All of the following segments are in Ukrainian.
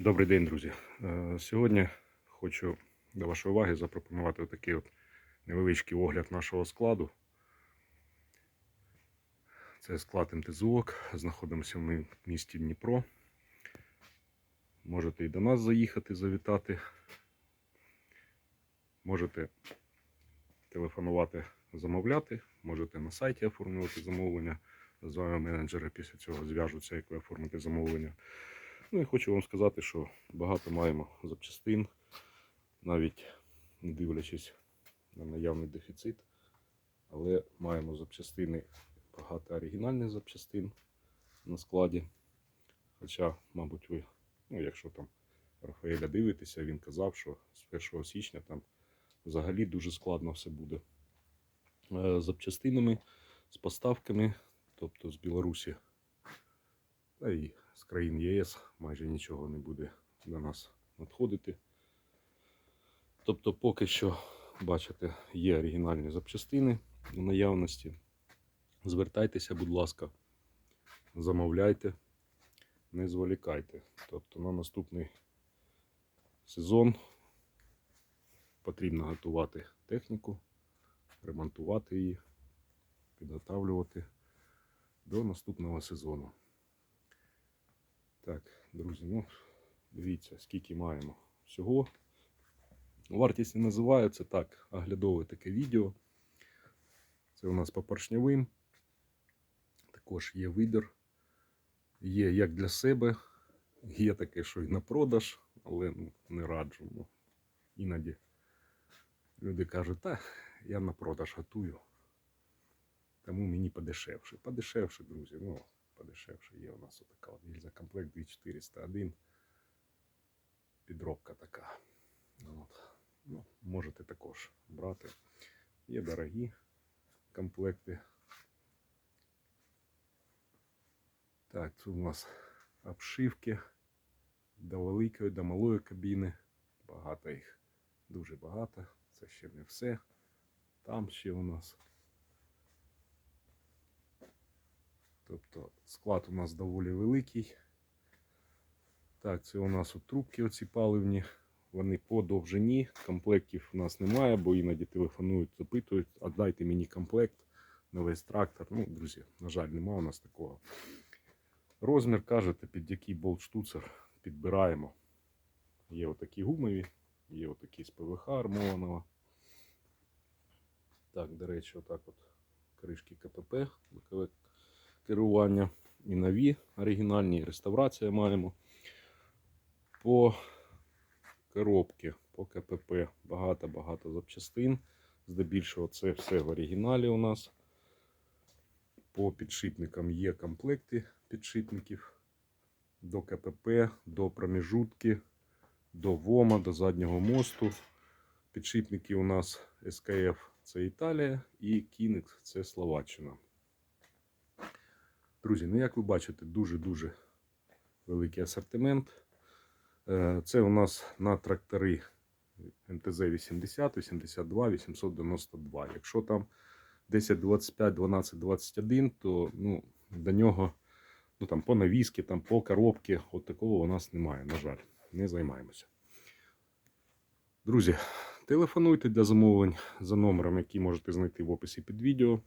Добрий день, друзі. Е, Сьогодні хочу до вашої уваги запропонувати такий от невеличкий огляд нашого складу. Це склад МТЗОК. Знаходимося ми в місті Дніпро. Можете і до нас заїхати, завітати. Можете телефонувати, замовляти, можете на сайті оформлювати замовлення. З вами менеджери після цього зв'яжуться, як ви оформите замовлення. Ну і хочу вам сказати, що багато маємо запчастин, навіть не дивлячись на наявний дефіцит, але маємо запчастини, багато оригінальних запчастин на складі. Хоча, мабуть, ви, ну, якщо там Рафаеля дивитеся, він казав, що з 1 січня там взагалі дуже складно все буде. Е, Запчастинами, з поставками, тобто з Білорусі та і з країн ЄС майже нічого не буде до нас надходити. Тобто, поки що, бачите, є оригінальні запчастини у наявності. Звертайтеся, будь ласка, замовляйте, не зволікайте. Тобто на наступний сезон потрібно готувати техніку, ремонтувати її, підготавлювати до наступного сезону. Так, друзі, ну дивіться, скільки маємо всього. Вартість не називається так, оглядове таке відео. Це у нас по поршньовим. Також є вибір. Є як для себе, є таке, що і на продаж, але ну, не раджу. Ну, іноді люди кажуть, та я на продаж готую. Тому мені подешевше. Подешевше, друзі. Ну, подешевше є у нас отака от гільза-комплект 2401. Підробка така. От. Ну, можете також брати. Є дорогі комплекти. Так, тут у нас обшивки до великої, до малої кабіни. Багато їх, дуже багато. Це ще не все. Там ще у нас Тобто склад у нас доволі великий. Так, це у нас от трубки оці паливні. Вони по довжині. Комплектів у нас немає, бо іноді телефонують, запитують, а дайте мені комплект на весь трактор. Ну, друзі, на жаль, немає у нас такого. Розмір кажете, під який болт штуцер підбираємо. Є отакі гумові, є отакі з ПВХ армованого. Так, до речі, отак от кришки КПП, керування і нові оригінальні, реставрація маємо. По коробці, по КПП багато-багато запчастин. Здебільшого це все в оригіналі у нас. По підшипникам є комплекти підшипників до КПП, до проміжутки, до ВОМа, до заднього мосту. Підшипники у нас СКФ це Італія і Кінекс це Словаччина. Друзі, ну як ви бачите, дуже-дуже великий асортимент. Е, Це у нас на трактори МТЗ 80, 82, 892. Якщо там 10, 25, 12, 21, то ну, до нього ну, там, по навіски, там, по коробці, от такого у нас немає, на жаль, не займаємося. Друзі, телефонуйте для замовлень за номером, який можете знайти в описі під відео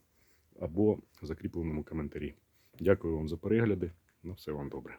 або в закріпленому коментарі. Дякую вам за перегляди. На все вам добре.